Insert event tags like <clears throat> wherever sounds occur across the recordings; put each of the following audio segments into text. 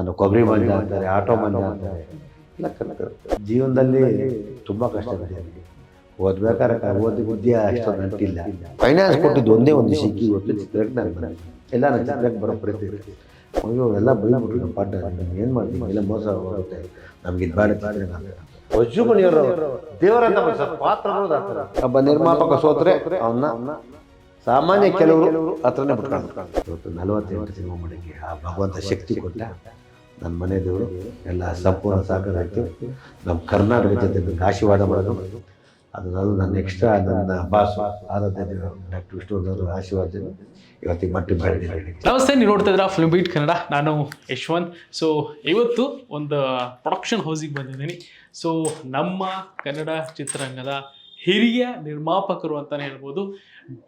ನಾನು ಕೊಬ್ಬರಿ ಮಂಜ ಅಂತಾರೆ ಆಟೋ ಮಂಜ ಅಂತಾರೆ. ಕನ್ನಡ ಜೀವನದಲ್ಲಿ ತುಂಬ ಕಷ್ಟ ಇದೆ ಓದ್ಬೇಕಾದ್ರೆ ಓದಿ ಬುದ್ಧಿ ಅಷ್ಟೊಂದು ನಂಟಿಲ್ಲ ಫೈನಾನ್ಸ್ ಕೊಟ್ಟಿದ್ದು ಒಂದೇ ಒಂದು ಸಿಕ್ಕಿ ಒಂದು ಚಿತ್ರಕ್ಕೆ ನಾನು ಬಂದೆ ಎಲ್ಲ ನನ್ನ ಚಿತ್ರಕ್ಕೆ ಬರೋ ಪ್ರತಿ ಅಯ್ಯೋ ಎಲ್ಲ ಬೈಬಿಟ್ರು ನಮ್ಮ ಪಾಠ. ಏನು ಮಾಡ್ತೀವಿ ಎಲ್ಲ ಮೋಸ ಹೋಗುತ್ತೆ ನಮ್ಗೆ ಇದು ಬೇಡ ವಜ್ಜುಮಣಿಯವರು ದೇವರ ಪಾತ್ರ ಒಬ್ಬ ನಿರ್ಮಾಪಕ ಸೋತ್ರೆ ಅವನ್ನ ಸಾಮಾನ್ಯ ಕೆಲವರು ಹತ್ರನೇ ಬಿಟ್ಕೊಂಡು ನಲವತ್ತೆಂಟು ಸಿನಿಮಾ ಮಾಡಿ ಆ ಭಗವಂತ ಶಕ್ತಿ ಕೊಟ್ಟ. ನನ್ನ ಮನೆ ದೇವರು, ಎಲ್ಲ ಸಂಪೂರ್ಣ ಸಹಕಾರ ನಮ್ಮ ಕರ್ನಾಟಕ ಜೊತೆ ಆಶೀರ್ವಾದ ಮಾಡೋದು. ಅದು ನಾನು ನನ್ನ ಎಕ್ಸ್ಟ್ರಾ ನನ್ನ ಬಾಸ್ ಆರಾಧ್ಯ ಡಾಕ್ಟರ್ ವಿಷ್ಣುವರ್ಧನ್ ಆಶೀರ್ವಾದ ಇವತ್ತಿಗೆ ಮಟ್ಟಿ ಮಾಡಿದ್ದೀನಿ ನಮಸ್ತೆ, ನೀವು ನೋಡ್ತಾ ಇದ್ದೀರಾ ಫಿಲ್ಮ್ ಬೀಟ್ ಕನ್ನಡ ನಾನು ಯಶ್ವಂತ್. ಸೊ ಇವತ್ತು ಒಂದು ಪ್ರೊಡಕ್ಷನ್ ಹೌಸಿಗೆ ಬಂದಿದ್ದೀನಿ. ಸೊ ನಮ್ಮ ಕನ್ನಡ ಚಿತ್ರರಂಗದ ಹಿರಿಯ ನಿರ್ಮಾಪಕರು ಅಂತಾನೆ ಹೇಳ್ಬೋದು.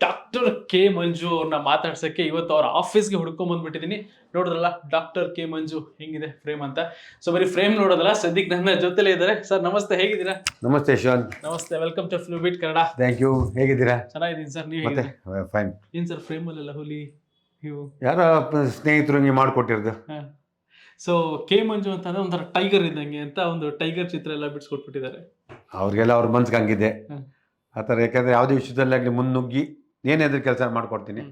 ಡಾಕ್ಟರ್ ಕೆ ಮಂಜು ಅವ್ರನ್ನ ಮಾತಾಡ್ಸೋಕ್ಕೆ ಇವತ್ತು ಅವ್ರ ಆಫೀಸ್ಗೆ ಹುಡ್ಕೊಂಡ್ ಬಂದ್ಬಿಟ್ಟಿದ್ದೀನಿ ನೋಡಿದ್ರಲ್ಲ ಡಾಕ್ಟರ್ ಕೆ ಮಂಜು ಹೆಂಗಿದೆ ಫ್ರೇಮ್ ಅಂತ. ಸೊ ಬರೀ ಫ್ರೇಮ್ ನೋಡೋದಲ್ಲ ಸದ್ಯಕ್ಕೆ ನನ್ನ ಜೊತೆಲೇ ಇದ್ದಾರೆ. ಸರ್ ನಮಸ್ತೆ ಹೇಗಿದ್ದೀರಾ? ನಮಸ್ತೆ ಶಿವನ್ ನಮಸ್ತೆ welcome to flu beat Kannada thank you ಹೇಗಿದ್ದೀರಾ? ಚೆನ್ನಾಗಿದ್ದೀನಿ ಸರ್ ನೀವು ಫೈನ್ ಏನು ಸರ್ ಫ್ರೇಮಲ್ಲೆಲ್ಲ ಹುಲಿ ನೀವು? ಯಾರೋ ಸ್ನೇಹಿತರು ನೀವು ಮಾಡಿಕೊಟ್ಟಿರೋದು? ಸೊ ಕೆ ಮಂಜು ಅಂತಂದ್ರೆ ಒಂಥರ ಟೈಗರ್ ಇದ್ದಂಗೆ ಅಂತ ಒಂದು ಟೈಗರ್ ಚಿತ್ರ ಎಲ್ಲ ಬಿಡಿಸ್ಕೊಟ್ಬಿಟ್ಟಿದ್ದಾರೆ. ಅವ್ರಿಗೆಲ್ಲ ಅವ್ರ ಮನ್ಸಿಗೆ ಹಂಗಿದೆ. ಆ ಥರ ಯಾಕಂದರೆ ಯಾವುದೇ ವಿಷಯದಲ್ಲಾಗಲಿ ಮುನ್ನುಗ್ಗಿ ಎದ್ರ ಕೆಲಸ ಮಾಡ್ಕೊಡ್ತೀನಿ.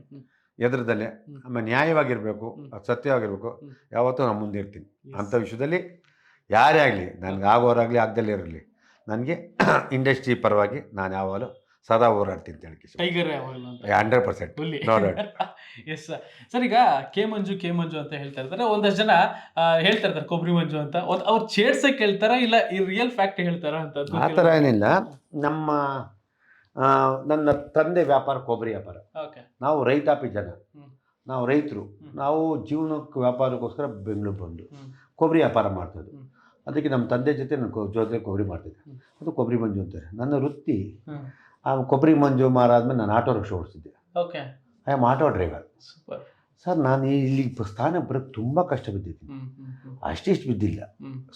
ಎದ್ರದಲ್ಲಿ. ಆಮೇಲೆ ನ್ಯಾಯವಾಗಿರಬೇಕು ಸತ್ಯವಾಗಿರಬೇಕು ಯಾವತ್ತೂ ನಾನು ಮುಂದೆ ಇರ್ತೀನಿ. ಅಂಥ ವಿಷಯದಲ್ಲಿ ಯಾರೇ ಆಗಲಿ ನನಗೆ ಆಗೋರಾಗಲಿ ಆಗದಲ್ಲೇ ಇರಲಿ. ನನಗೆ ಇಂಡಸ್ಟ್ರಿ <clears throat> ಪರವಾಗಿ ನಾನು ಯಾವಾಗಲೂ ಸದಾ ಹೋರಾಡ್ತೀನಿ ಟೈಗರ್ ಹಂಡ್ರೆಡ್ ಪರ್ಸೆಂಟ್ ಹುಲಿ. ಎಸ್ ಸರ್ ಈಗ ಕೆ ಮಂಜು ಕೆ ಮಂಜು ಅಂತ ಹೇಳ್ತಾ ಇರ್ತಾರೆ. ಒಂದಷ್ಟು ಜನ ಆ, ಹೇಳ್ತಾ ಇರ್ತಾರೆ ಕೊಬ್ಬರಿ ಮಂಜು ಅಂತ. ಒಂದ್ ಅವ್ರು ಚೇಡ್ಸಕ್ ಹೇಳ್ತಾರ ಇಲ್ಲ ಈ ರಿಯಲ್ ಫ್ಯಾಕ್ಟ್ ಹೇಳ್ತಾರ ಅಂತ ಆ ಥರ ಏನಿಲ್ಲ. ನಮ್ಮ ಆ, ನನ್ನ ತಂದೆ ವ್ಯಾಪಾರ ಕೊಬ್ಬರಿ ವ್ಯಾಪಾರ. ಓಕೆ ನಾವು ರೈತಾಪಿ ಜನ. ಹ್ಮ್. ನಾವು ರೈತರು. ಹ್ಮ್. ನಾವು ಜೀವನಕ್ಕೆ ವ್ಯಾಪಾರಕ್ಕೋಸ್ಕರ ಬೆಂಗಳೂರು ಬಂದು ಹ್ಮ್. ಕೊಬ್ಬರಿ ವ್ಯಾಪಾರ ಮಾಡ್ತಿದ್ವು. ಹ್ಮ್. ಅದಕ್ಕೆ ನಮ್ಮ ತಂದೆ ಜೊತೆ ನಾನು ಕೊ- ಜೊತೆ ಕೊಬ್ಬರಿ ಮಾಡ್ತಿದ್ದೆ. ಹ್ಮ್. ಅದು ಕೊಬ್ಬರಿ ಮಂಜು ಅಂತಾರೆ. ನನ್ನ ವೃತ್ತಿ. ಹ್ಮ್. ಆ ಕೊಬ್ಬರಿ ಮಂಜು ಮಾರಾದ್ಮೇಲೆ ನಾನು auto rickshaw ಓಡಿಸಿದ್ದೆ okay I am auto driver super sir ನಾನು ಇಲ್ಲಿ ಸ್ಥಾನ ಬರೋಕ್ಕೆ ತುಂಬ ಕಷ್ಟ ಬಿದ್ದಿದ್ದೀನಿ ಅಷ್ಟಿಷ್ಟು ಬಿದ್ದಿಲ್ಲ.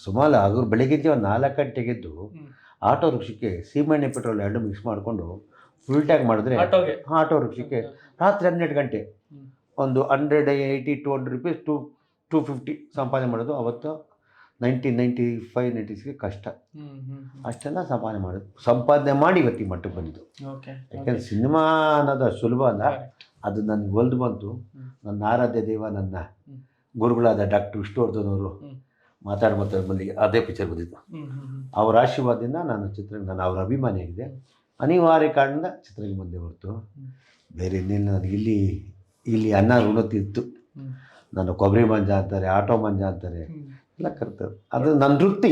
ಸುಮಾರು ಅದ್ರ ಬೆಳಗ್ಗೆ ಒಂದು ನಾಲ್ಕು ಗಂಟೆಗೆದ್ದು. ಆಟೋ ರಿಕ್ಷಕ್ಕೆ ಸೀಮೆಣ್ಣೆ ಪೆಟ್ರೋಲ್ ಎರಡು ಮಿಕ್ಸ್ ಮಾಡಿಕೊಂಡು ಫುಲ್ ಟ್ಯಾಂಕ್ ಮಾಡಿದ್ರೆ ಆಟೋ ರಿಕ್ಷಕ್ಕೆ ರಾತ್ರಿ ಹನ್ನೆರಡು ಗಂಟೆ. ಒಂದು hundred eighty to hundred rupees to two fifty ಸಂಪಾದನೆ ಮಾಡೋದು ಅವತ್ತು ನೈನ್ಟೀನ್ ನೈಂಟಿ ಫೈವ್ ನೈಂಟಿಸ್ಗೆ ಕಷ್ಟ. ಅಷ್ಟೆಲ್ಲ ಸಂಪಾದನೆ ಮಾಡೋದು ಸಂಪಾದನೆ ಮಾಡಿ ಇವತ್ತಿಗೆ ಮಟ್ಟಕ್ಕೆ ಬಂದಿದ್ದು. ಯಾಕೆಂದ್ರೆ ಸಿನಿಮಾ ಅನ್ನೋದು ಸುಲಭ ಅಲ್ಲ. ಅದು ನನಗೆ ಒಲ್ದು ಬಂತು. ನನ್ನ ಆರಾಧ್ಯ ದೇವ ನನ್ನ ಗುರುಗಳಾದ ಡಾಕ್ಟರ್ ವಿಷ್ಣುವರ್ಧನ್ ಅವರು ಮಾತಾಡ ಬಂದು ಅದೇ ಪಿಕ್ಚರ್ ಬಂದಿದ್ದು. ಅವರ ಆಶೀರ್ವಾದದಿಂದ ನಾನು ಚಿತ್ರ ನಾನು ಅವರ ಅಭಿಮಾನಿಯಾಗಿದೆ ಅನಿವಾರ್ಯ ಕಾರಣದಿಂದ ಚಿತ್ರಕ್ಕೆ ಬಂದೆ ಹೊರತು. ಬೇರೆ ಇನ್ನೇನು ನನಗೆ ಇಲ್ಲಿ ಇಲ್ಲಿ ಅನ್ನ ಋಣತಿತ್ತು ಇತ್ತು ನಾನು ಕೊಬ್ಬರಿ ಮಂಜ ಅಂತಾರೆ ಆಟೋ ಮಂಜ ಅಂತಾರೆ. ಎಲ್ಲ ಕರ್ತದೆ ಅದು ನನ್ನ ವೃತ್ತಿ.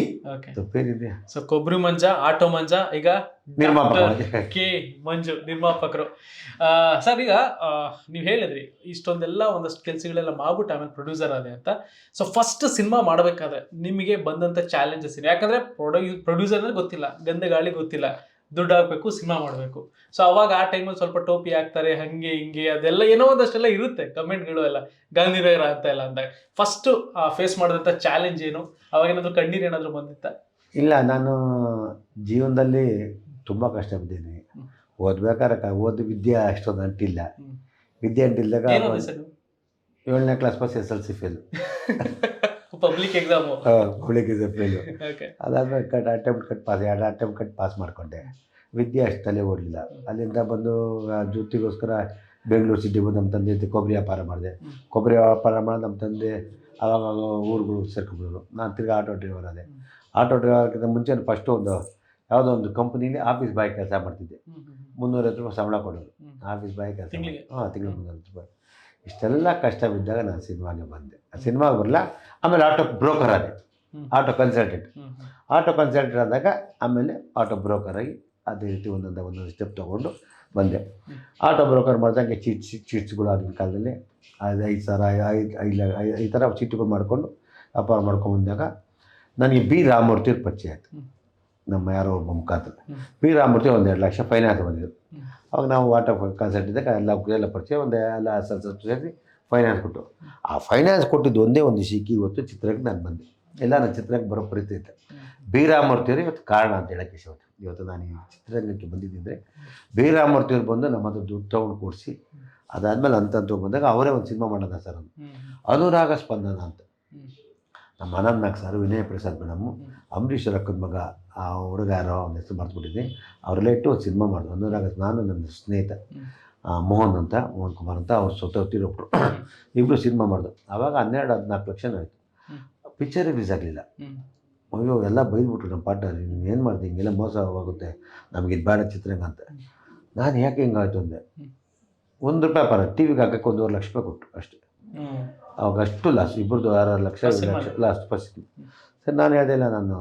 ಸೊ ಕೊಬ್ರಿ ಮಂಜ ಆಟೋ ಮಂಜ ಈಗ ನಿರ್ಮಾಪಕ ಕೆ ಮಂಜು ನಿರ್ಮಾಪಕರು. ಸರ್ ಈಗ ನೀವು ಹೇಳಿದ್ರಿ ಇಷ್ಟೊಂದೆಲ್ಲ ಒಂದಷ್ಟು ಕೆಲಸಗಳೆಲ್ಲ ಮಾಡ್ಬಿಟ್ಟು ಆಮೇಲೆ ಪ್ರೊಡ್ಯೂಸರ್ ಆದೆ ಅಂತ. ಸೊ ಫಸ್ಟ್ ಸಿನಿಮಾ ಮಾಡಬೇಕಾದ್ರೆ ನಿಮಗೆ ಬಂದಂಥ ಚಾಲೆಂಜಸ್ ಏನು? ಯಾಕಂದ್ರೆ ಪ್ರೊಡ್ಯೂ ಪ್ರೊಡ್ಯೂಸರ್ ಅಂದ್ರೆ ಗೊತ್ತಿಲ್ಲ ಗಂಧ ಗಾಳಿ ಗೊತ್ತಿಲ್ಲ. ದುಡ್ಡು ಹಾಕಬೇಕು ಸಿನಿಮಾ ಮಾಡಬೇಕು. ಸೊ ಅವಾಗ ಆ ಟೈಮಲ್ಲಿ ಸ್ವಲ್ಪ ಟೋಪಿ ಹಾಕ್ತಾರೆ ಹಂಗೆ ಹಿಂಗೆ ಅದೆಲ್ಲ ಏನೋ ಒಂದಷ್ಟೆಲ್ಲ ಇರುತ್ತೆ ಕಮೆಂಟ್ಗಳು ಎಲ್ಲ. ಗಾಂಧಿನಗರ ಅಂತ ಎಲ್ಲ ಅಂದಾಗ. ಫಸ್ಟ್ ಫೇಸ್ ಮಾಡಿದಂಥ ಚಾಲೆಂಜ್ ಏನು? ಅವಾಗ ಏನಾದರೂ ಕಣ್ಣೀರು ಏನಾದರೂ ಬಂದಿತ್ತ? ಇಲ್ಲ ನಾನು ಜೀವನದಲ್ಲಿ ತುಂಬ ಕಷ್ಟ ಬಿದ್ದೀನಿ ಹ್ಮ್. ಓದ್ಬೇಕಾದ್ರೆ ಓದ್ ವಿದ್ಯೆ ಅಷ್ಟೊಂದು ಅಂಟಿಲ್ಲ. ವಿದ್ಯೆ ಅಂಟಿಲ್ಲದಾಗ ಏಳನೇ class pass S L C fail public exam fail okay ಅದಾದ್ಮೇಲೆ ಕಟ್ ಅಟೆಂಪ್ಟ್ ಕಟ್ ಪಾಸ್ ಎರಡು ಅಟೆಂಪ್ಟ್ ಕಟ್ ಪಾಸ್ ಮಾಡಿಕೊಂಡೆ. ವಿದ್ಯೆ ಅಷ್ಟು ತಲೆ ಓಡಲಿಲ್ಲ ಅಲ್ಲಿಂದ ಬಂದು ಜ್ಯೋತಿಗೋಸ್ಕರ ಜೊತೆಗೋಸ್ಕರ ಬೆಂಗಳೂರು ಸಿಟಿ ಬಂದು ನಮ್ಮ ತಂದೆ ಜೊತೆ ಕೊಬ್ಬರಿ ವ್ಯಾಪಾರ ಮಾಡಿದೆ. ಕೊಬ್ಬರಿ ವ್ಯಾಪಾರ ಮಾಡಿ ನಮ್ಮ ತಂದೆ ಆವಾಗ ಊರುಗಳು ಸೇರ್ಕೊಂಡ್ಬಿಡೋರು. ನಾನು ತಿರ್ಗಿ ಆಟೋ ಡ್ರೈವರ್ ಆದೆ. ಹ್ಮ್. ಆಟೋ ಡ್ರೈವರ್ಗಿಂತ ಮುಂಚೆ ಫಸ್ಟು ಒಂದು ಯಾವುದೋ ಒಂದು ಕಂಪ್ನೀಲಿ ಆಫೀಸ್ ಬಾಯ್ ಕೆಲಸ ಮಾಡ್ತಿದ್ದೆ. ಮುನ್ನೂರೈವತ್ತು ರೂಪಾಯಿ ಸಂಬಳ ಕೊಡೋರು. ಆಫೀಸ್ ಬಾಯ್ ಕೆಲಸ? ಹಾಂ ತಿಂಗಳು ಮುನ್ನೂರೈವತ್ತು ರೂಪಾಯಿ. ಇಷ್ಟೆಲ್ಲ ಕಷ್ಟ ಬಿದ್ದಾಗ ನಾನು ಸಿನಿಮಾಗೆ ಬಂದೆ. ಸಿನಿಮಾಗೆ ಬರಲ್ಲ ಆಮೇಲೆ ಆಟೋ ಬ್ರೋಕರ್ ಆದೆ. ಆಟೋ ಕನ್ಸಲ್ಟೆಂಟ್ ಆಟೋ ಕನ್ಸಲ್ಟೆಂಟ್ ಆದಾಗ ಆಮೇಲೆ ಆಟೋ ಬ್ರೋಕರ್ ಆಗಿ ಅದೇ ರೀತಿ ಒಂದೊಂದು ಒಂದೊಂದು ಸ್ಟೆಪ್ ತೊಗೊಂಡು ಬಂದೆ. ಆಟೋ ಬ್ರೋಕರ್ ಮಾಡಿದಂಗೆ ಚೀಟ್ ಚೀಟ್ಸ್ಗಳು ಆಗಿನ ಕಾಲದಲ್ಲಿ ಅದು ಐದು ಸಾವಿರ ಐದು ಐದು ಐದು ಈ ಥರ ಚೀಟಿಗಳು ಮಾಡಿಕೊಂಡು ವ್ಯಾಪಾರ ಮಾಡ್ಕೊಂಡು ಬಂದಾಗ ನನಗೆ ಬಿ ರಾಮಮೂರ್ತಿಯವ್ರ ಪರಿಚಯ ಆಯಿತು. ನಮ್ಮ ಯಾರೋ ಒಬ್ಬ ಮುಖಾಂತರ. ಬಿ ರಾಮಮೂರ್ತಿ ಒಂದು ಎರಡು ಲಕ್ಷ ಫೈನಾನ್ಸ್ ಬಂದಿದ್ರು. ಹ್ಮ್. ಅವಾಗ ನಾವು ವಾಟರ್ ಕನ್ಸಲ್ಟ್ ಇದ್ದಾಗ ಎಲ್ಲ ಎಲ್ಲ ಪರಿಚಯ ಒಂದು ಎಲ್ಲ ಸೇರಿ ಫೈನಾನ್ಸ್ ಕೊಟ್ಟು. ಆ ಫೈನಾನ್ಸ್ ಕೊಟ್ಟಿದ್ದು ಒಂದೇ ಒಂದು ಸಿಕ್ಕಿ ಇವತ್ತು ಚಿತ್ರಕ್ಕೆ ನಾನು ಬಂದೆ. ಎಲ್ಲ ನನ್ನ ಚಿತ್ರಕ್ಕೆ ಬರೋ ಪರಿಸ್ಥಿತಿ ಇತ್ತು ಬೀರಾಮೂರ್ತಿಯವರು ಇವತ್ತು ಕಾರಣ ಅಂತ ಹೇಳಕ್ಕೆ ಇಷ್ಟ ಇವತ್ತು ನಾನು ಈ ಚಿತ್ರರಂಗಕ್ಕೆ ಬಂದಿದ್ದರೆ ಬೀರಾಮೂರ್ತಿಯವರು ಬಂದು ನಮ್ಮ ಹತ್ರ ದುಡ್ಡು ತೊಗೊಂಡು ಕೊಡಿಸಿ ಅದಾದಮೇಲೆ ಅಂತಂದು ಅಂತ ಬಂದಾಗ ಅವರೇ ಒಂದು ಸಿನಿಮಾ ಮಾಡೋಣ ಸರ್ ಅಂತ. ಅನುರಾಗ ಸ್ಪಂದನ ಅಂತ. ನಮ್ಮ ಅನಂತ್ ನಾಗ್ ಸರ್ ವಿನಯ ಪ್ರಸಾದ್ ಮೇಡಮು ಅಂಬರೀಷ್ ಅಕ್ಕನ ಮಗ ಆ ಹುಡುಗ ಯಾರೋ ಅವನ ಹೆಸರು ಮರ್ತುಬಿಟ್ಟಿದ್ದೀನಿ ಅವರೆಲ್ಲ ಇಟ್ಟು ಒಂದು ಸಿನಿಮಾ ಮಾಡಿದ್ರು ಅನುರಾಗ ನಾನು ನನ್ನ ಸ್ನೇಹಿತ ಮೋಹನ್ ಅಂತ ಮೋಹನ್ ಕುಮಾರ್ ಅಂತ ಅವ್ರು ಸೊತ್ತೊತ್ತಿರೊಬ್ರು <coughs> ಇಬ್ಬರು ಸಿನಿಮಾ ಮಾಡಿದ್ರು ಆವಾಗ ಹನ್ನೆರಡು ಹದಿನಾಲ್ಕು ಲಕ್ಷ ಆಯಿತು. ಪಿಕ್ಚರ್ ರಿಲೀಸ್ ಆಗಲಿಲ್ಲ. ಅಯ್ಯೋ ಎಲ್ಲ ಬೈದ್ಬಿಟ್ರು ನಮ್ಮ ಪಾರ್ಟ್ನರ್ ನೀನು ಏನು ಮಾಡಿದೆ ಹಿಂಗೆಲ್ಲ ಮೋಸ ಆಗುತ್ತೆ. ನಮಗೆ ಇದು ಬೇಡ ಚಿತ್ರರಂಗ ಅಂತ. ನಾನು ಯಾಕೆ ಹಿಂಗಾಯ್ತು ಅಂದೆ. ಒಂದು ರೂಪಾಯಿ ಪರ ಟಿ ವಿಗೆ ಹಾಕಕ್ಕೆ ಒಂದೂವರೆ ಲಕ್ಷ ರೂಪಾಯಿ ಕೊಟ್ಟು ಅಷ್ಟೇ. ಅವಾಗ ಅಷ್ಟು ಲಾಸ್ಟ್ ಇಬ್ಬರದ್ದು ಆರು lakh lakh last first sir ನಾನು ಹೇಳ್ದೆ ಇಲ್ಲ ನಾನು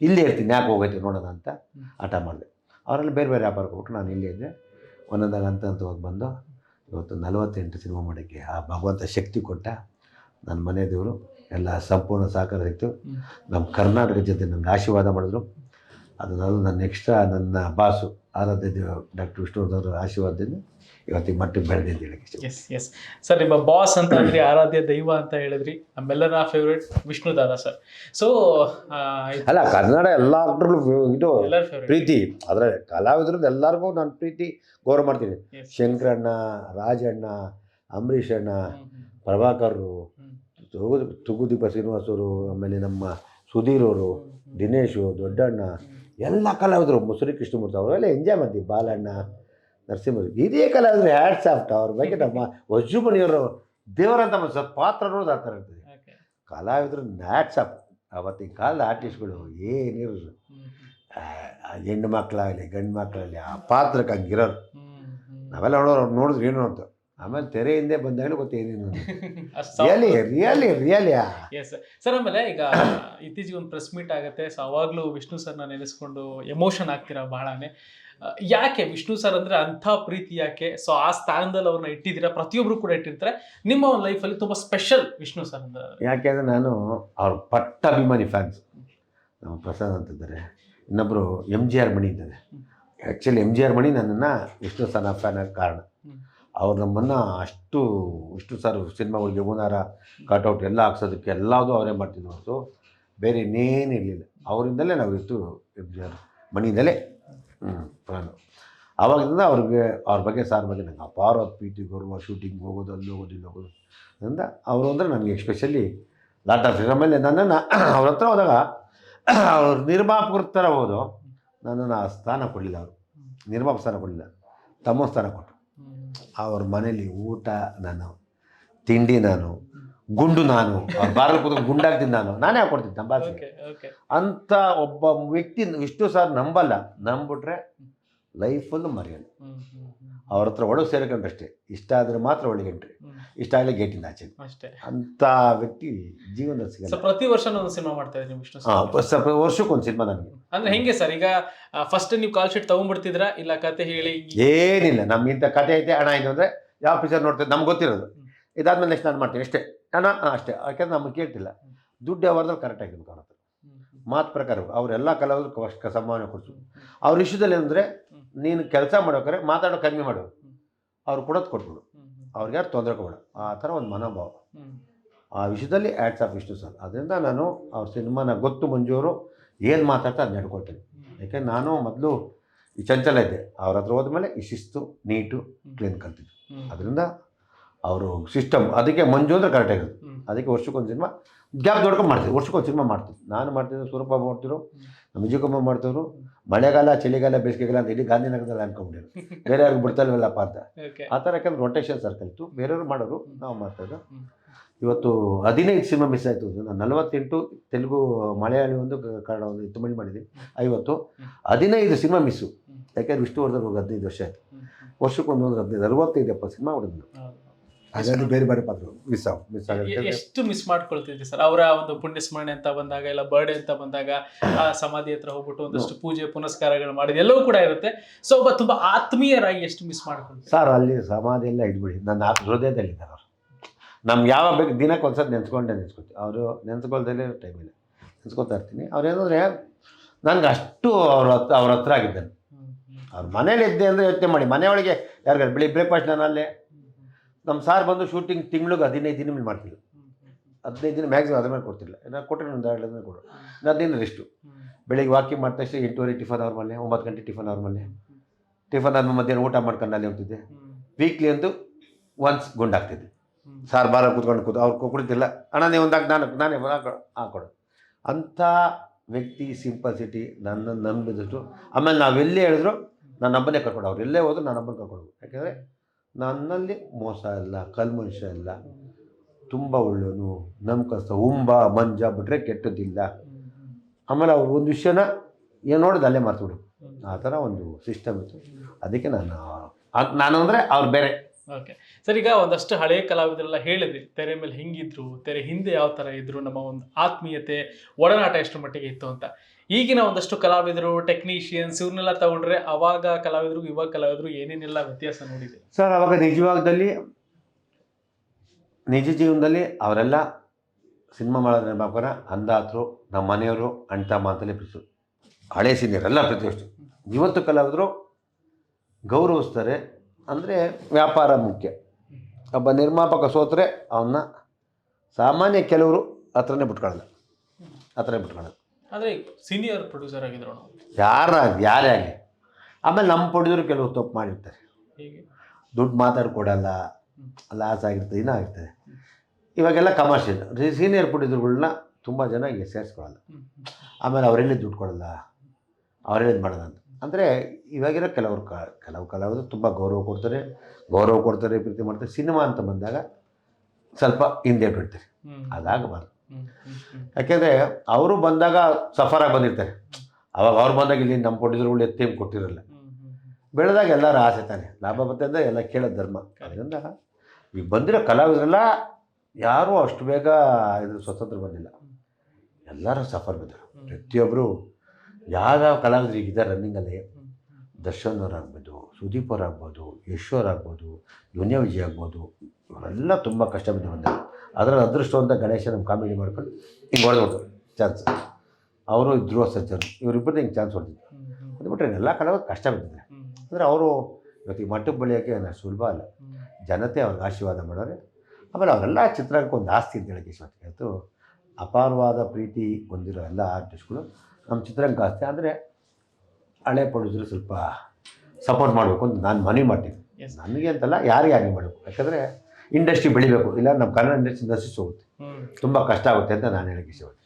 ಇಲ್ಲೇ ಇರ್ತೀನಿ ಯಾಕೆ ಹೋಗೈತೆ ನೋಡೋಣ ಅಂತ ಹಠ ಆಟ ಮಾಡಿದೆ. ಅವರೆಲ್ಲ ಬೇರೆ ಬೇರೆ ವ್ಯಾಪಾರ ಕೊಟ್ಟು ನಾನು ಇಲ್ಲೇ ಇದ್ದೆ. ಒಂದೊಂದಾಗ ಹಂತ ಹಂತವಾಗಿ ಬಂದು ಇವತ್ತು ನಲವತ್ತೆಂಟು ಸಿನಿಮಾ ಮಾಡೋಕ್ಕೆ ಆ ಭಗವಂತ ಶಕ್ತಿ ಕೊಟ್ಟ ನನ್ನ ಮನೆ ದೇವರು ಎಲ್ಲ ಸಂಪೂರ್ಣ ಸಹಕಾರ ಇತ್ತು ನಮ್ಮ ಕರ್ನಾಟಕ ಜೊತೆ ನನಗೆ ಆಶೀರ್ವಾದ ಮಾಡಿದ್ರು. ಅದನ್ನೆಲ್ಲ ನನ್ನ ಎಕ್ಸ್ಟ್ರಾ ನನ್ನ ಬಾಸು ಆರಾಧ್ಯ ದೇವ ಡಾಕ್ಟರ್ ವಿಷ್ಣುವರ್ಧನ್ ಅವರ ಆಶೀರ್ವಾದದಿಂದ ಇವತ್ತಿಗೆ ಮಟ್ಟಿಗೆ ಬೆಳೆದಿದ್ದು ಹೇಳಕ್ಕೆ ಎಸ್ ಎಸ್ ಸರ್ ನಿಮ್ಮ ಬಾಸ್ ಅಂತ ಹೇಳಿದ್ರಿ ಆರಾಧ್ಯ ದೈವ ಅಂತ ಹೇಳಿದ್ರಿ. ನಮ್ಮೆಲ್ಲರ favourite Vishnu Dada sir so ಅಲ್ಲ ಕನ್ನಡ ಎಲ್ಲ ಆಕ್ಟ್ರುಗಳು ಇದು ಎಲ್ಲರ ಫೇವ್ರೇಟ್ ಪ್ರೀತಿ. ಆದರೆ ಕಲಾವಿದ್ರದ್ದು ಎಲ್ಲರಿಗೂ ನಾನು ಪ್ರೀತಿ ಗೌರವ ಮಾಡ್ತೀನಿ. ಶಂಕರಣ್ಣ ರಾಜಣ್ಣ ಅಂಬರೀಷಣ್ಣ ಪ್ರಭಾಕರ್ ಪ್ರಭಾಕರ್ರು ತುಗುದೀಪ ಶ್ರೀನಿವಾಸರು ಅವರು ಆಮೇಲೆ ನಮ್ಮ ಸುಧೀರ್ ಅವರು ದಿನೇಶು ದೊಡ್ಡಣ್ಣ ಎಲ್ಲ ಕಲಾವಿದರು ಮುಸುರಿ ಕೃಷ್ಣಮೂರ್ತಿ ಅವರೆಲ್ಲ ಎಂಜಾಯ್ ಮಾಡ್ತೀವಿ ಬಾಲಣ್ಣ ನರಸಿಂಹರು ಇದೇ ಕಲಾವಿದರು ಹ್ಯಾಡ್ ಸಾಫ್ಟ್ ಅವ್ರ ಬಗ್ಗೆ ನಮ್ಮ ವಜ್ಜುಮಣಿಯವರು ದೇವರಂತ ತಮ್ಮ ಸ್ವಲ್ಪ ಪಾತ್ರ ನೋಡೋದು ಆ ಥರ ಇರ್ತದೆ. ಕಲಾವಿದರು ಹ್ಯಾಡ್ ಸಾಫ್ಟ್ ಅವತ್ತಿನ ಕಾಲದ ಆರ್ಟಿಸ್ಟ್ಗಳು ಏನಿರೋದು ಹೆಣ್ಣು ಮಕ್ಕಳಾಗಲಿ ಗಂಡು ಮಕ್ಕಳಾಗಲಿ ಆ ಪಾತ್ರಕ್ಕೆ ಹಂಗಿರೋರು. ನಾವೆಲ್ಲ ನೋಡೋರು ಅವ್ರು ನೋಡಿದ್ರೆ ಏನು ಅಂತ. ಆಮೇಲೆ ತೆರೆ ಹಿಂದೆ ಬಂದಾಗಲೂ ಗೊತ್ತೇನೇನು ರಿಯಲಿ ರಿಯಲಿ ರಿಯಲಿಯಾ ಎಸ್ ಸರ್ ಆಮೇಲೆ ಈಗ ಇತ್ತೀಚೆಗೆ ಒಂದು ಪ್ರೆಸ್ ಮೀಟ್ ಆಗುತ್ತೆ ಸೊ ಅವಾಗಲೂ ವಿಷ್ಣು ಸರ್ನ ನೆನೆಸ್ಕೊಂಡು ಎಮೋಷನ್ ಆಗ್ತೀರಾ ಭಾಳನೇ ಯಾಕೆ ವಿಷ್ಣು ಸರ್ ಅಂದ್ರೆ ಅಂಥ ಪ್ರೀತಿ ಯಾಕೆ? ಸೊ ಆ ಸ್ಥಾನದಲ್ಲಿ ಅವ್ರನ್ನ ಇಟ್ಟಿದ್ದೀರಾ? ಪ್ರತಿಯೊಬ್ರು ಕೂಡ ಇಟ್ಟಿರ್ತಾರೆ. ನಿಮ್ಮ ಒಂದು ಲೈಫಲ್ಲಿ ತುಂಬಾ ಸ್ಪೆಷಲ್ ವಿಷ್ಣು ಸರ್ ಅಂದ್ರೆ ಯಾಕೆಂದರೆ ನಾನು ಅವ್ರ ಪಟ್ಟ ಅಭಿಮಾನಿ ಫ್ಯಾನ್ಸ್ ನಮ್ಮ ಪ್ರಸಾದ್ ಅಂತಿದ್ದಾರೆ ಇನ್ನೊಬ್ಬರು ಎಂ ಜಿ ಆರ್ ಮಣಿ ಇದ್ದಾರೆ. Actually M G R Mani ನನ್ನನ್ನು ವಿಷ್ಣು ಸರ್ನ ಫ್ಯಾನ್ ಆಗ ಕಾರಣ. ಅವ್ರು ನಮ್ಮನ್ನು ಅಷ್ಟು, ಇಷ್ಟು ಸರ್ ಸಿನಿಮಾಗಳಿಗೆ ಯಮುನಾರ, ಕಟೌಟ್ ಎಲ್ಲ ಹಾಕ್ಸೋದಕ್ಕೆ ಎಲ್ಲದೂ ಅವರೇ ಮಾಡ್ತಿದ್ರು. ಹೊರತು ಬೇರೆ ಇನ್ನೇನು ಇರಲಿಲ್ಲ. ಅವರಿಂದಲೇ ನಾವು ಇತ್ತು ಮಣಿಯಿಂದಲೇ. ಹ್ಞೂ ಪ್ರಾಣ. ಆವಾಗಿಂದ ಅವ್ರಿಗೆ, ಅವ್ರ ಬಗ್ಗೆ ಸಾರ್ ಬಗ್ಗೆ ನಂಗೆ ಅಪಾರ ಪ್ರೀತಿ ಗೌರವ. ಶೂಟಿಂಗ್ ಹೋಗೋದು, ಅಲ್ಲಿ ಹೋಗೋದು, ಇಲ್ಲಿ ಹೋಗೋದು. ಅದರಿಂದ ಅವರು ಅಂದರೆ ನನಗೆ ಎಸ್ಪೆಷಲಿ ಲಾಟ್ ಆಫ್ ಆಮೇಲೆ ನನ್ನನ್ನು, ಅವ್ರ ಹತ್ರ ಹೋದಾಗ ಅವ್ರ ನಿರ್ಮಾಪಕರ ಥರ ಹೋದು ನನ್ನನ್ನು ಆ ಸ್ಥಾನ ಕೊಡಲಿಲ್ಲ ಅವರು. ನಿರ್ಮಾಪಕ ಸ್ಥಾನ ಕೊಡಲಿಲ್ಲ. ತಮ್ಮ ಸ್ಥಾನ ಕೊಟ್ಟರು. ಅವ್ರ ಮನೇಲಿ ಊಟ ನಾನು ತಿಂಡಿ ನಾನು ಗುಂಡು ನಾನು ಅವ್ರ ಬಾರಲ್ಲಿ ಕೂತ್ಕೊಂಡು ಗುಂಡಾಗ್ತೀನಿ ನಾನು. ನಾನೇ ಹಾಕೊಡ್ತೀನಿ ಓಕೆ ಅಂತ ಒಬ್ಬ ವ್ಯಕ್ತಿ ಇಷ್ಟು ಸಾರ್ ನಂಬಲ್ಲ. ನಂಬಿಟ್ರೆ ಲೈಫಲ್ಲೂ ಮರೆಯಲ್ಲ ಅವ್ರ ಹತ್ರ ಒಳಗೆ ಸೇರ್ಕೊಂಡಷ್ಟೇ. ಇಷ್ಟ ಆದರೆ ಮಾತ್ರ ಒಳಗೆ ಎಂಟ್ರಿ ಇಷ್ಟ ಆಗಲಿ ಗೇಟಿಂದ ಆಚೆ ಅಷ್ಟೇ. ಅಂಥ ವ್ಯಕ್ತಿ ಜೀವನ ಸಿಗಲ್ಲ. ಪ್ರತಿ ವರ್ಷ ಒಂದು ಸಿನಿಮಾ ಮಾಡ್ತಾ ನೀವು ವಿಷ್ಣು ಹಾಂ ವರ್ಷಕ್ಕೊಂದು ಸಿನಿಮಾ ನನಗೆ. ಅಂದ್ರೆ ಹೆಂಗೆ ಸರ್? ಈಗ ಫಸ್ಟ್ ನೀವು ಕಾಲ್ ಶೀಟ್ ತಗೊಂಡ್ಬಿಡ್ತಿದ್ರಾ ಇಲ್ಲ ಕತೆ ಹೇಳಿ ಏನಿಲ್ಲ ನಮ್ಗಿಂತ ಕತೆ ಐತೆ ಹಣ ಇದು ಅಂದರೆ ಯಾವ ಪಿಕ್ಚರ್ ನೋಡ್ತೇವೆ ನಮ್ಗೆ ಗೊತ್ತಿರೋದು. ಇದಾದ್ಮೇಲೆ ನೆಕ್ಸ್ಟ್ ನಾನು ಮಾಡ್ತೀನಿ. ಅಷ್ಟೇ. ಹಣ ಅಷ್ಟೇ. ಯಾಕೆಂದ್ರೆ ನಮಗೆ ಕೇಳ್ತಿಲ್ಲ. ದುಡ್ಡು ಯಾವಾಗ ಕರೆಕ್ಟ್ ಆಗಿ ಕಾಣುತ್ತೆ ಮಾತು ಪ್ರಕಾರ ಅವರೆಲ್ಲ ಕಲಾವಿದ್ರು ಅಷ್ಟು ಸಂಭಾವನೆ ಕೊಡ್ಸು. ಅವ್ರ ವಿಷಯದಲ್ಲಿ ಅಂದರೆ ನೀನು ಕೆಲಸ ಮಾಡ್ಬೇಕಾದ್ರೆ ಮಾತಾಡೋ ಕಮ್ಮಿ ಮಾಡು. ಅವ್ರು ಕೊಡೋದು ಕೊಟ್ಬಿಡು. ಅವ್ರಿಗೆ ಯಾರು ತೊಂದರೆ ಕೊಡಬೇಡ ಆ ಥರ ಒಂದು ಮನೋಭಾವ. ಆ ವಿಷಯದಲ್ಲಿ ಆ್ಯಡ್ಸ್ ಆಫ್ ಇಷ್ಟು ಸರ್. ಅದರಿಂದ ನಾನು ಅವ್ರ ಸಿನಿಮಾನ ಗೊತ್ತು ಮಂಜೂರು ಏನು ಮಾತಾಡ್ತಾ ಅದು ನಡ್ಕೊಳ್ತೀನಿ ಯಾಕೆ ನಾನು ಮೊದಲು ಈ ಚಂಚಲ ಇದ್ದೆ. ಅವ್ರ ಹತ್ರ ಹೋದ್ಮೇಲೆ ಈ ಶಿಸ್ತು ನೀಟು ಕ್ಲೀನ್ ಕಲ್ತಿದ್ದೆ. ಅದರಿಂದ ಅವರು ಸಿಸ್ಟಮ್ ಅದಕ್ಕೆ ಮಂಜು ಅಂದರೆ ಕರೆಕ್ಟಾಗಿರೋದು ಅದಕ್ಕೆ ವರ್ಷಕ್ಕೊಂದು ಸಿನಿಮಾ ಗ್ಯಾಪ್ ದೊಡ್ಕೊಂಡು ಮಾಡ್ತೀವಿ. ವರ್ಷಕ್ಕೊಂದು ಸಿನಿಮಾ ಮಾಡ್ತೀವಿ. ನಾನು ಮಾಡ್ತಿದ್ದೆ ಸೂರಪ್ಪ ಮಾಡ್ತಿದ್ರು ನಮ್ಮ ವಿಜಯಕುಮಾರ್ ಮಾಡ್ತಿದ್ರು ಮಳೆಗಾಲ ಚಳಿಗಾಲ ಬೇಸಿಗೆಗಾಲ ಅಂತ ಇಡೀ ಗಾಂಧಿನಗರದಲ್ಲಿ ಅನ್ಕೊಂಬಿಟ್ಟಿರು ಬೇರೆ ಯಾರಿಗೂ ಬಿಡ್ತಲ್ವಲ್ಲಪ್ಪ ಅಂತ. ಓಕೆ ಆ ಥರ ಯಾಕಂದ್ರೆ ರೊಟೇಷನ್ ಸರ್ಕಲ್ ಇತ್ತು. ಬೇರೆಯವರು ಮಾಡೋರು ನಾವು ಮಾಡ್ತಾಯಿದ್ದು ಇವತ್ತು ಹದಿನೈದು ಸಿನಿಮಾ ಮಿಸ್ ಆಯಿತು. ನಾನು ನಲವತ್ತೆಂಟು ತೆಲುಗು ಮಲಯಾಳಿ ಒಂದು ಕನ್ನಡ ಒಂದು ತಮಿಳು ಮಾಡಿದ್ದೀನಿ ಐವತ್ತು. ಹದಿನೈದು ಸಿನಿಮಾ ಮಿಸ್ಸು. ಯಾಕೆಂದ್ರೆ ವಿಷ್ಣುವರ್ಧನ್ ಹೋಗಿ ಹದಿನೈದು ವರ್ಷ ಆಯಿತು. ವರ್ಷಕ್ಕೊಂದು ಒಂದು ಹದಿನೈದು ಅರವತ್ತೈದು ಎಪ್ಪತ್ತು ಸಿನಿಮಾ ಹೊಡೆದು ಹಾಗಾಗಿ ಬೇರೆ ಬೇರೆ ಪಾತ್ರ ಮಿಸ್ ಆಗ ಮಿಸ್ ಆಗುತ್ತೆ. ಎಷ್ಟು ಮಿಸ್ ಮಾಡ್ಕೊಳ್ತಿದ್ರಿ ಸರ್ ಅವರ ಒಂದು ಪುಣ್ಯ ಸ್ಮರಣೆ ಅಂತ ಬಂದಾಗ ಇಲ್ಲ ಬರ್ಡೇ ಅಂತ ಬಂದಾಗ ಆ ಸಮಾಧಿ ಹತ್ರ ಹೋಗ್ಬಿಟ್ಟು ಒಂದಷ್ಟು ಪೂಜೆ ಪುನಸ್ಕಾರಗಳು ಮಾಡಿದ ಎಲ್ಲವೂ ಕೂಡ ಇರುತ್ತೆ. ಸೊ ಒಬ್ಬ ತುಂಬಾ ಆತ್ಮೀಯರಾಗಿ ಎಷ್ಟು ಮಿಸ್ ಮಾಡ್ಕೊಳ್ತೀವಿ ಸರ್ ಅಲ್ಲಿ ಸಮಾಧಿ ಎಲ್ಲ ಇಟ್ಬಿಡಿ. ನನ್ನ ಆತ್ಮ ಹೃದಯದಲ್ಲಿದ್ದಾರೆ ಅವರು. ನಮ್ಗೆ ಯಾವ ಬೇಕು ದಿನಕ್ಕೆ ಒಂದ್ಸತಿ ನೆನ್ಸ್ಕೊಂಡೆ ನೆನ್ಸ್ಕೊತೀವಿ ಅವರು ನೆನ್ಸ್ಕೊಳ್ದಲ್ಲೇ ಟೈಮ್ ಇಲ್ಲ. ನೆನ್ಸ್ಕೊತಾ ಇರ್ತೀನಿ. ಅವ್ರು ಏನಂದರೆ ನನಗೆ ಅಷ್ಟು ಅವ್ರ ಹತ್ರ ಅವ್ರ ಹತ್ರ ಆಗಿದ್ದಾನೆ. ಅವ್ರ ಮನೇಲಿ ಇದ್ದೆ ಅಂದರೆ ಯೋಚನೆ ಮಾಡಿ. ಮನೆಯೊಳಗೆ ಯಾರಿಗಾರು ಬೆಳಿಗ್ಗೆ ಬ್ರೇಕ್ಫಾಸ್ಟ್ ನಾನು ಅಲ್ಲೇ ನಮ್ಮ ಸಾರ್ ಬಂದು ಶೂಟಿಂಗ್ ತಿಂಗಳಿಗೆ ಹದಿನೈದು ದಿನ ಮೇಲೆ ಮಾಡ್ತಿಲ್ಲ ಹದಿನೈದು ದಿನ ಮ್ಯಾಕ್ಸಿಮಮ್ ಅದ್ರ ಮೇಲೆ ಕೊಡ್ತಿಲ್ಲ ನಾನು ಕೊಟ್ಟರೆ ಒಂದು ಎರಡು ದಿನ ಕೊಡು. ಹದಿನೈದು ರೆಸ್ಟು ಬೆಳಿಗ್ಗೆ ವಾಕಿಂಗ್ ಮಾಡಿದ ತಕ್ಷಣ ಎಂಟೂವರೆ ಟಿಫನ್ ಅವ್ರ ಮನೆ ಒಂಬತ್ತು ಗಂಟೆ ಟಿಫನ್ ಅವ್ರ ಮೇಲೆ ಟಿಫನ್ ಆದ್ಮೇಲೆ ಮಧ್ಯಾಹ್ನ ಊಟ ಮಾಡ್ಕೊಂಡು ಅಲ್ಲಿ ಹೋಗ್ತಿದ್ದೆ. ವೀಕ್ಲಿ ಅಂತೂ ಒನ್ಸ್ ಗುಂಡಾಗ್ತಿದ್ದೆ. ಸಾರ್ ಬಾರ ಕೂತ್ಕೊಂಡು ಕೂತು, ಅವ್ರು ಕುಡಿತಿಲ್ಲ. ಅಣ್ಣ, ನೀವು ಒಂದಾಗ ನಾನು ನಾನೇ ಹಾಕೊಡು ಅಂಥ ವ್ಯಕ್ತಿ ಸಿಂಪಲ್ಸಿಟಿ ನನ್ನ ನಂಬಿದಷ್ಟು. ಆಮೇಲೆ ನಾವೆಲ್ಲೇ ಹೇಳಿದ್ರು ನನ್ನ ನಂಬನೇ ಕರ್ಕೊಂಡು ಅವ್ರು ಎಲ್ಲೇ ಹೋದ್ರು ನಾನು ನಂಬರ್ ಕರ್ಕೊಂಡು ಯಾಕೆಂದರೆ ನನ್ನಲ್ಲಿ ಮೋಸ ಇಲ್ಲ ಕಲ್ಮನುಷ್ಯ ಇಲ್ಲ. ತುಂಬ ಒಳ್ಳೆಯವನು. ಕಸ ಉಂಬ, ಮಂಜ ಬಿಟ್ಟರೆ ಕೆಟ್ಟದಿಲ್ಲ. ಆಮೇಲೆ ಅವ್ರು ಒಂದು ವಿಷಯನ ಏನು ನೋಡಿದ ಅಲ್ಲೇ ಮಾಡ್ತಿಬಿಡು ಆ ಥರ ಒಂದು ಸಿಸ್ಟಮ್ ಇತ್ತು. ಅದಕ್ಕೆ ನಾನು ನಾನು ಅಂದರೆ ಅವ್ರು ಬೇರೆ. ಓಕೆ ಸರ್, ಈಗ ಒಂದಷ್ಟು ಹಳೆಯ ಕಲಾವಿದರೆಲ್ಲ ಹೇಳಿದ್ರಿ, ತೆರೆ ಮೇಲೆ ಹಿಂಗಿದ್ರು, ತೆರೆ ಹಿಂದೆ ಯಾವ ಥರ ಇದ್ರು, ನಮ್ಮ ಒಂದು ಆತ್ಮೀಯತೆ, ಒಡನಾಟ ಎಷ್ಟು ಮಟ್ಟಿಗೆ ಇತ್ತು ಅಂತ. ಈಗಿನ ಒಂದಷ್ಟು ಕಲಾವಿದರು ಟೆಕ್ನಿಷಿಯನ್ಸ್ ಇವ್ರನ್ನೆಲ್ಲ ತಗೊಂಡ್ರೆ ಅವಾಗ ಕಲಾವಿದರು, ಇವಾಗ ಕಲಾವಿದರು ಏನೇನೆಲ್ಲ ವ್ಯತ್ಯಾಸ ನೋಡಿದೆ? ಸರ್, ಅವಾಗ ನಿಜವಾಗದಲ್ಲಿ ನಿಜ ಜೀವನದಲ್ಲಿ ಅವರೆಲ್ಲ ಸಿನಿಮಾ ಮಾಡೋದ್ರ ಬಾಪರ ಅಂದಾತರು, ನಮ್ಮ ಮನೆಯವರು ಅಣ್ಣ, ತಮ್ಮ ಅಂತಲೇ ಹಳೆ ಸೀನಿಯರ್ ಎಲ್ಲ ಪ್ರೀತಿ ಅಷ್ಟು ಇವತ್ತು ಕಲಾವಿದರು ಗೌರವಿಸ್ತಾರೆ, ಅಂದರೆ ವ್ಯಾಪಾರ ಮುಖ್ಯ. ಒಬ್ಬ ನಿರ್ಮಾಪಕ ಸೋತ್ರೆ, ಅವನ್ನ ಸಾಮಾನ್ಯ ಕೆಲವರು ಹತ್ರನೇ ಬಿಟ್ಕೊಳ್ಳಲ್ಲ ಹತ್ರನೇ ಬಿಟ್ಕೊಳ್ಳಲ್ಲ ಆದ್ರೆ ಸೀನಿಯರ್ ಪ್ರೊಡ್ಯೂಸರ್ ಆಗಿದ್ರು ಯಾರು ಯಾರ ಯಾರೇ ಆಗಲಿ. ಆಮೇಲೆ ನಮ್ಮ ಪ್ರೊಡ್ಯೂಸರ್ ಕೆಲವು ತಪ್ಪು ಮಾಡಿರ್ತಾರೆ. ಹೀಗೆ. ದುಡ್ಡು ಮಾತಾಡ್ಕೊಡಲ್ಲ ಲಾಸ್ ಆಗಿರ್ತದೆ ಇನ್ನೂ ಆಗ್ತದೆ. ಇವಾಗೆಲ್ಲ ಕಮರ್ಷಿಯಲ್ ಸೀನಿಯರ್ ಪ್ರೊಡ್ಯೂಸರ್ಗಳನ್ನ ತುಂಬ ಜನ ಈಗ ಸೇರಿಸ್ಕೊಳ್ಳಲ್ಲ ಆಮೇಲೆ ಅವರೇನೇ ದುಡ್ಡು ಕೊಡಲ್ಲ ಅವರೇನೇ ಮಾಡೋದು ಅಂತ. ಅಂದರೆ ಇವಾಗಿರೋ ಕೆಲವರು ಕ ಕೆಲವು ಕಲಾವಿದರು ತುಂಬ ಗೌರವ ಕೊಡ್ತಾರೆ ಗೌರವ ಕೊಡ್ತಾರೆ ಪ್ರೀತಿ ಮಾಡ್ತಾರೆ. ಸಿನಿಮಾ ಅಂತ ಬಂದಾಗ ಸ್ವಲ್ಪ ಹಿಂದೆ ಬಿಡ್ತಾರೆ. ಅದಾಗಬಾರ್ದು. ಯಾಕೆಂದರೆ ಅವರು ಬಂದಾಗ ಸಫರಾಗಿ ಬಂದಿರ್ತಾರೆ. ಅವಾಗ ಅವ್ರು ಬಂದಾಗ ಇಲ್ಲಿ ನಮ್ಮ ಪ್ರೊಡ್ಯೂಸರ್ಗಳು ಎತ್ತೇಮ್ ಕೊಟ್ಟಿರಲ್ಲ. ಬೆಳೆದಾಗ ಎಲ್ಲರೂ ಆಸೆ ತಾನೆ. ಲಾಭ ಬರ್ತದೆ ಅಂದರೆ ಎಲ್ಲ ಕೇಳೋದು ಧರ್ಮ. ಅದರಿಂದ ಈಗ ಬಂದಿರೋ ಕಲಾವಿದರೆಲ್ಲ ಯಾರೂ ಅಷ್ಟು ಬೇಗ ಇದು ಸ್ವತಂತ್ರ ಬಂದಿಲ್ಲ. ಎಲ್ಲರೂ ಸಫರ್ ಬಿದ್ದರು ಪ್ರತಿಯೊಬ್ಬರು ಯಾವ್ಯಾವ ಕಲಾವಿದರು ಈಗಿದ್ದಾರೆ ರನ್ನಿಂಗಲ್ಲಿ ದರ್ಶನ್ ಅವ್ರಾಗ್ಬೋದು, ಸುದೀಪ್ ಅವ್ರಾಗ್ಬೋದು, ಯಶ್ ಅವ್ರಾಗ್ಬೋದು ದುನಿಯಾ ವಿಜಯ್ ಆಗ್ಬೋದು ಇವರೆಲ್ಲ ತುಂಬ ಕಷ್ಟ ಬಿದ್ದು ಬಂದರು ಅದರಲ್ಲಿ ಅದೃಷ್ಟವಂತ ಗಣೇಶ ನಮ್ಮ ಕಾಮಿಡಿ ಮಾಡ್ಕೊಂಡು ಹಿಂಗೆ ಹೊಡೆದು ಚಾನ್ಸ್. ಅವರು ಇದ್ರು ಸಜ್ಜರು ಇವರಿಬ್ಬರು ಹಿಂಗೆ ಚಾನ್ಸ್ ಹೊಡೆದಿದ್ದು ಅದು ಬಿಟ್ಟರೆ ಎಲ್ಲ ಕಡೆ ಕಷ್ಟ ಬಿದ್ದಿದೆ. ಅಂದರೆ ಅವರು ಇವತ್ತಿಗೆ ಮಟ್ಟಕ್ಕೆ ಬೆಳೆಯೋಕ್ಕೆ ಸುಲಭ ಅಲ್ಲ. ಜನತೆ ಅವ್ರಿಗೆ ಆಶೀರ್ವಾದ ಮಾಡೋರೆ. ಆಮೇಲೆ ಅವರೆಲ್ಲ ಚಿತ್ರಕ್ಕೆ ಒಂದು ಆಸ್ತಿ ಅಂತ ಹೇಳಕ್ಕೆ ಇಷ್ಟಪಡ್ತೀನಿ. ಆಯಿತು ಅಪಾರವಾದ ಪ್ರೀತಿ ಹೊಂದಿರೋ ಎಲ್ಲ ಆರ್ಟಿಸ್ಟ್ಗಳು ನಮ್ಮ ಚಿತ್ರಕ್ಕೆ ಆಸ್ತಿ. ಆದರೆ ಹಳೆ ಪ್ರೊಡ್ಯೂಸರು ಸ್ವಲ್ಪ ಸಪೋರ್ಟ್ ಮಾಡಬೇಕು ಅಂತ ನಾನು ಮನವಿ ಮಾಡ್ತೀನಿ. ನನಗೆ ಅಂತಲ್ಲ ಯಾರಿಗೆ ಹಾಗೆ ಮಾಡಬೇಕು? ಯಾಕಂದರೆ ಇಂಡಸ್ಟ್ರಿ ಬೆಳಿಬೇಕು. ಇಲ್ಲ ನಮ್ಮ ಕನ್ನಡ ಇಂಡಸ್ಟ್ರಿ ನಶಿಸೋಗುತ್ತೆ ತುಂಬ ಕಷ್ಟ ಆಗುತ್ತೆ ಅಂತ ನಾನು ಹೇಳಕ್ಕೆ ಇಷ್ಟಪಡ್ತೀನಿ.